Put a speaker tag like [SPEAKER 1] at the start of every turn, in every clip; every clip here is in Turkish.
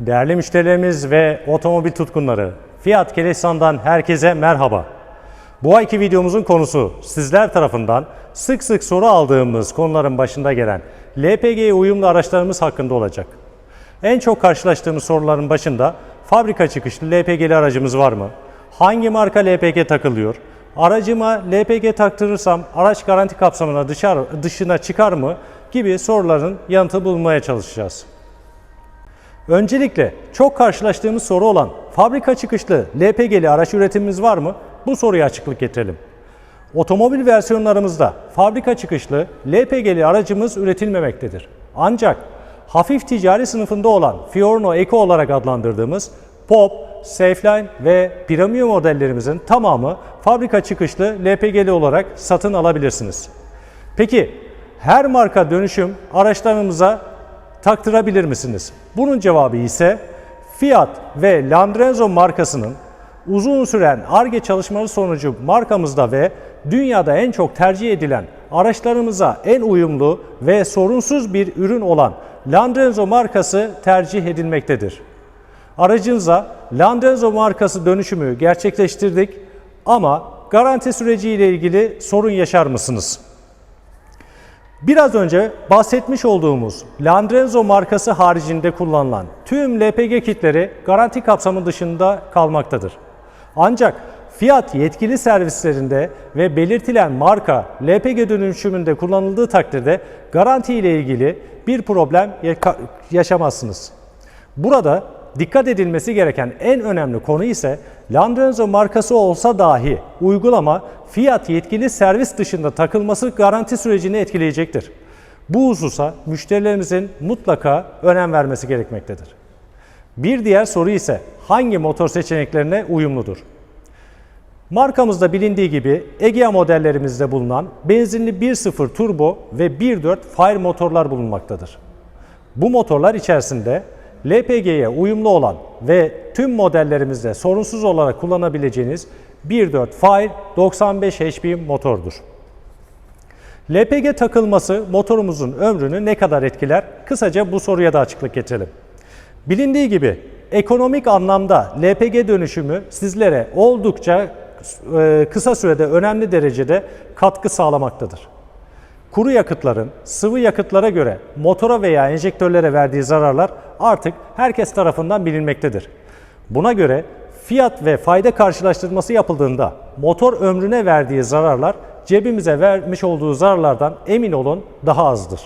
[SPEAKER 1] Değerli müşterilerimiz ve otomobil tutkunları, Fiat Kelesan'dan herkese merhaba. Bu ayki videomuzun konusu sizler tarafından sık sık soru aldığımız konuların başında gelen LPG'ye uyumlu araçlarımız hakkında olacak. En çok karşılaştığımız soruların başında fabrika çıkışlı LPG'li aracımız var mı? Hangi marka LPG takılıyor? Aracıma LPG taktırırsam araç garanti kapsamına dışarı, dışına çıkar mı? gibi soruların yanıtı bulmaya çalışacağız. Öncelikle çok karşılaştığımız soru olan fabrika çıkışlı LPG'li araç üretimimiz var mı? Bu soruya açıklık getirelim. Otomobil versiyonlarımızda fabrika çıkışlı LPG'li aracımız üretilmemektedir. Ancak hafif ticari sınıfında olan Fiorno Eco olarak adlandırdığımız Pop, Safeline ve Premium modellerimizin tamamı fabrika çıkışlı LPG'li olarak satın alabilirsiniz. Peki her marka dönüşüm araçlarımıza taktırabilir misiniz? Bunun cevabı ise Fiat ve Landrenzo markasının uzun süren ARGE çalışmaları sonucu markamızda ve dünyada en çok tercih edilen araçlarımıza en uyumlu ve sorunsuz bir ürün olan Landrenzo markası tercih edilmektedir. Aracınıza Landrenzo markası dönüşümü gerçekleştirdik ama garanti süreci ile ilgili sorun yaşar mısınız? Biraz önce bahsetmiş olduğumuz Landrenzo markası haricinde kullanılan tüm LPG kitleri garanti kapsamı dışında kalmaktadır. Ancak Fiat yetkili servislerinde ve belirtilen marka LPG dönüşümünde kullanıldığı takdirde garanti ile ilgili bir problem yaşamazsınız. Burada dikkat edilmesi gereken en önemli konu ise Landrenzo markası olsa dahi uygulama Fiat yetkili servis dışında takılması garanti sürecini etkileyecektir. Bu hususa müşterilerimizin mutlaka önem vermesi gerekmektedir. Bir diğer soru ise hangi motor seçeneklerine uyumludur? Markamızda bilindiği gibi Egea modellerimizde bulunan benzinli 1.0 turbo ve 1.4 Fire motorlar bulunmaktadır. Bu motorlar içerisinde LPG'ye uyumlu olan ve tüm modellerimizde sorunsuz olarak kullanabileceğiniz 1.4 Fire 95 HP motordur. LPG takılması motorumuzun ömrünü ne kadar etkiler? Kısaca bu soruya da açıklık getirelim. Bilindiği gibi ekonomik anlamda LPG dönüşümü sizlere oldukça e, kısa sürede önemli derecede katkı sağlamaktadır. Kuru yakıtların sıvı yakıtlara göre motora veya enjektörlere verdiği zararlar artık herkes tarafından bilinmektedir. Buna göre fiyat ve fayda karşılaştırması yapıldığında motor ömrüne verdiği zararlar cebimize vermiş olduğu zararlardan emin olun daha azdır.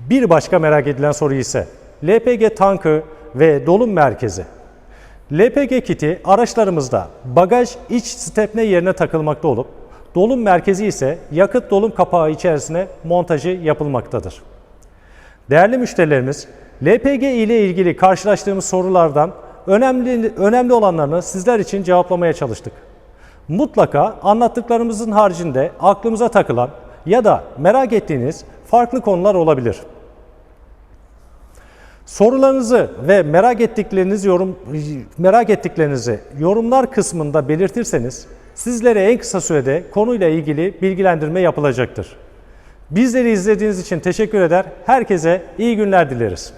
[SPEAKER 1] Bir başka merak edilen soru ise LPG tankı ve dolum merkezi. LPG kiti araçlarımızda bagaj iç stepne yerine takılmakta olup dolum merkezi ise yakıt dolum kapağı içerisine montajı yapılmaktadır. Değerli müşterilerimiz, LPG ile ilgili karşılaştığımız sorulardan önemli önemli olanlarını sizler için cevaplamaya çalıştık. Mutlaka anlattıklarımızın haricinde aklımıza takılan ya da merak ettiğiniz farklı konular olabilir. Sorularınızı ve merak ettikleriniz yorum merak ettiklerinizi yorumlar kısmında belirtirseniz sizlere en kısa sürede konuyla ilgili bilgilendirme yapılacaktır. Bizleri izlediğiniz için teşekkür eder. Herkese iyi günler dileriz.